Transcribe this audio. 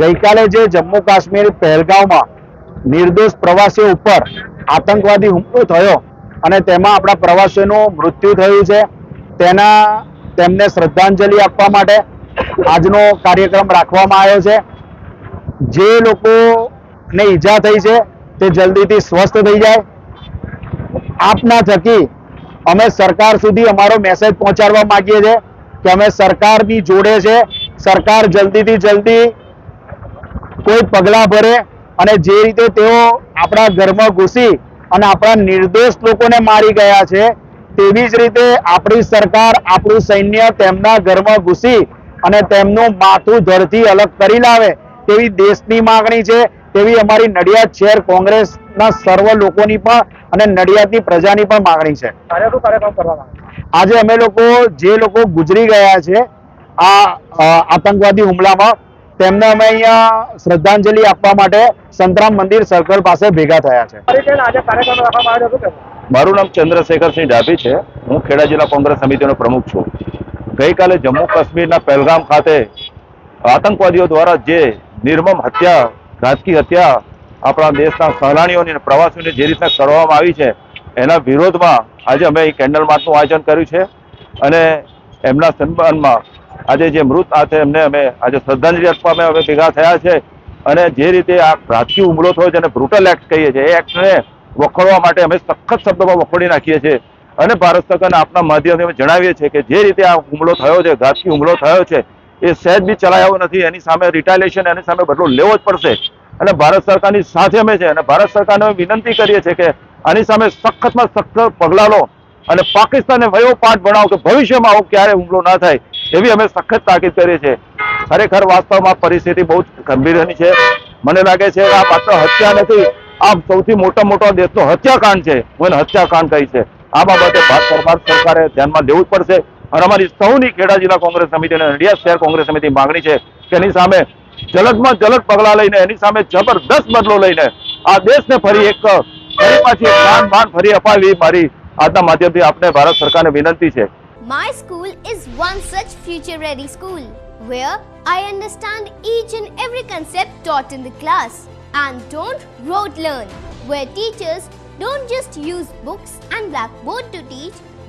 ગઈકાલે જે જમ્મુ કાશ્મીર પહેલગાંવમાં નિર્દોષ પ્રવાસીઓ ઉપર આતંકવાદી હુમલો થયો અને તેમાં આપણા પ્રવાસીઓનું મૃત્યુ થયું છે, તેના તેમને શ્રદ્ધાંજલિ આપવા માટે આજનો કાર્યક્રમ રાખવામાં આવ્યો છે. જે લોકોને ઈજા થઈ છે, તે જલ્દીથી સ્વસ્થ થઈ જાય. આપના થકી અમે સરકાર સુધી અમારો મેસેજ પહોંચાડવા માંગીએ છીએ. કે અમે સરકારની જોડે છે. સરકાર જલ્દીથી જલ્દી કોઈ પગલાં ભરે અને જે રીતે તેઓ આપણા ઘરમાં ઘૂસી અને આપણા નિર્દોષ લોકોને મારી ગયા છે, તેવી જ રીતે આપણી સરકાર આપણું સૈન્ય તેમના ઘરમાં ઘૂસી અને તેમનું માથું ધડથી અલગ કરી લાવે તેવી દેશની માંગણી છે. તેવી અમારી નડિયાદ શહેર કોંગ્રેસના સર્વ લોકોની પણ અને નડિયાદની પ્રજાની પણ માંગણી છે. આજે અમે લોકો જે લોકો ગુજરી ગયા છે આ આતંકવાદી હુમલામાં તેમને અમે અહીંયા શ્રદ્ધાંજલિ આપવા માટે સંતરામ મંદિર સર્કલ પાસે ભેગા થયા છે? મારું નામ ચંદ્રશેખરસિંહ ડાભી છે. હું ખેડા જિલ્લા કોંગ્રેસ સમિતિનો પ્રમુખ છું. ગઈકાલે જમ્મુ કાશ્મીરના પહેલગામ ખાતે આતંકવાદીઓ દ્વારા જે નિર્મમ હત્યા ઘાતકી હત્યા આપણા દેશના સહેલાણીઓની અને પ્રવાસીઓની જે રીતના કરવામાં આવી છે, એના વિરોધમાં આજે અમે અહીં કેન્ડલ માર્ચનું આયોજન કર્યું છે અને એમના સન્માનમાં આજે જે મૃત આ છે, એમને અમે આજે શ્રદ્ધાંજલિ આપવા અમે હવે ભેગા થયા છે અને જે રીતે આ રાજકીય હુમલો થયો છે અને બ્રુટલ એક્ટ કહીએ છીએ, એ એક્ટને વખોડવા માટે અમે સખત શબ્દોમાં વખોડી નાખીએ છીએ અને ભારત સરકારને આપના માધ્યમથી અમે જણાવીએ છીએ કે જે રીતે આ હુમલો થયો છે ઘાતકી હુમલો થયો છે એ સહેજ બી ચલાયો નથી, એની સામે રિટાલિએશન એની સામે બદલો લેવો જ પડશે. અને ભારત સરકારની સાથે અમે છે, અને ભારત સરકારને વિનંતી કરીએ છીએ કે આની સામે સખતમાં સખત પગલાં લો અને પાકિસ્તાનને વયો પાઠ ભણાવો કે ભવિષ્યમાં આવો ક્યારે હુમલો ના થાય, એવી અમે સખત તાકીદ કરીએ છીએ. ખરેખર વાસ્તવમાં પરિસ્થિતિ બહુ જ ગંભીરની છે. મને લાગે છે આ માત્ર હત્યા નથી, આ સૌથી મોટા મોટો દેશનો હત્યાકાંડ છે. હું એને હત્યાકાંડ કહી છે. આ બાબતે ભારત ભારત સરકારે ધ્યાનમાં લેવું જ પડશે. અને અમારી સૌની ખેડા જિલ્લા કોંગ્રેસ સમિતિ અને નડિયાદ શહેર કોંગ્રેસ સમિતિ માંગણી છે કે એની સામે જલદમાં જલદ પગલાં લઈને એની સામે જબરદસ્ત બદલો લઈને આ દેશને ફરી એક ફરી પાછી માન માન ફરી અપાવી મારી આજના માધ્યમથી આપને ભારત સરકારને વિનંતી છે My school is one such future ready school where I understand each and every concept taught in the class and don't rote learn, where teachers don't just use books and blackboard to teach